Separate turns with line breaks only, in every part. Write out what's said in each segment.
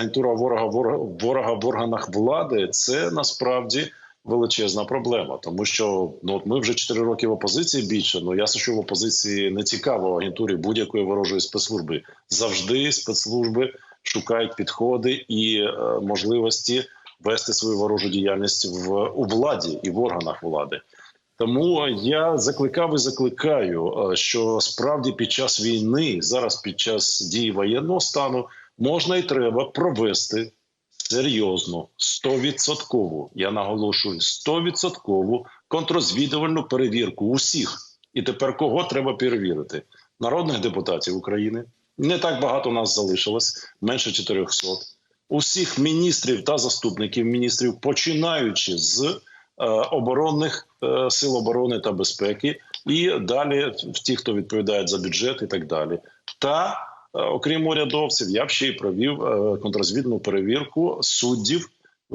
агентура ворога, ворога в органах влади це насправді величезна проблема, тому що ну от ми вже 4 роки в опозиції більше. Ну ясно, що в опозиції не цікаво агентурі будь-якої ворожої спецслужби. Завжди спецслужби шукають підходи і е, можливості вести свою ворожу діяльність в у владі і в органах влади. Тому я закликав і закликаю, е, що справді під час війни, зараз під час дії воєнного стану, можна і треба провести серйозну, стовідсоткову, я наголошую, стовідсоткову контрозвідувальну перевірку усіх. І тепер кого треба перевірити? Народних депутатів України. Не так багато у нас залишилось, менше 400. Усіх міністрів та заступників міністрів, починаючи з е, оборонних е, сил оборони та безпеки, і далі в ті, хто відповідає за бюджет, і так далі. Та окрім урядовців, я б ще й провів е, контрозвідну перевірку суддів,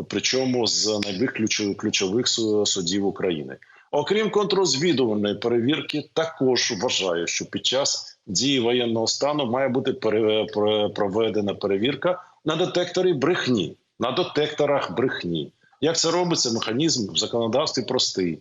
причому з найбільш ключових, ключових су- суддів України. Окрім контрозвідувальної перевірки, також вважаю, що під час дії воєнного стану має бути проведена перевірка на детекторі брехні, на детекторах брехні. Як це робиться? Механізм в законодавстві простий.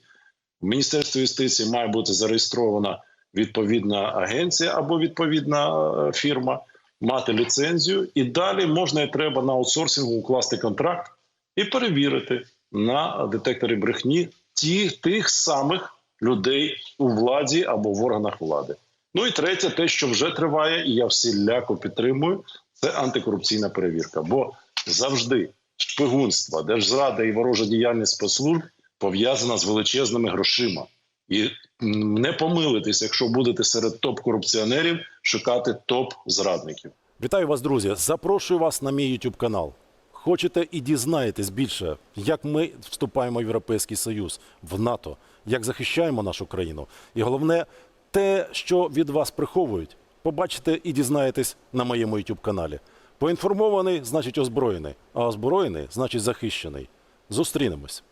В Міністерстві юстиції має бути зареєстрована відповідна агенція або відповідна е, фірма, мати ліцензію, і далі можна і треба на аутсорсингу укласти контракт і перевірити на детекторі брехні ті, тих самих людей у владі або в органах влади. Ну і третє, те, що вже триває, і я всіляко підтримую, це антикорупційна перевірка. Бо завжди шпигунство, держзрада і ворожа діяльність спецслужб пов'язана з величезними грошима. І не помилитись, якщо будете серед топ-корупціонерів шукати топ-зрадників.
Вітаю вас, друзі! Запрошую вас на мій YouTube канал. Хочете і дізнаєтесь більше, як ми вступаємо в Європейський Союз, в НАТО, як захищаємо нашу країну. І головне, те, що від вас приховують, побачите і дізнаєтесь на моєму YouTube каналі. Поінформований значить озброєний, а озброєний значить захищений. Зустрінемось.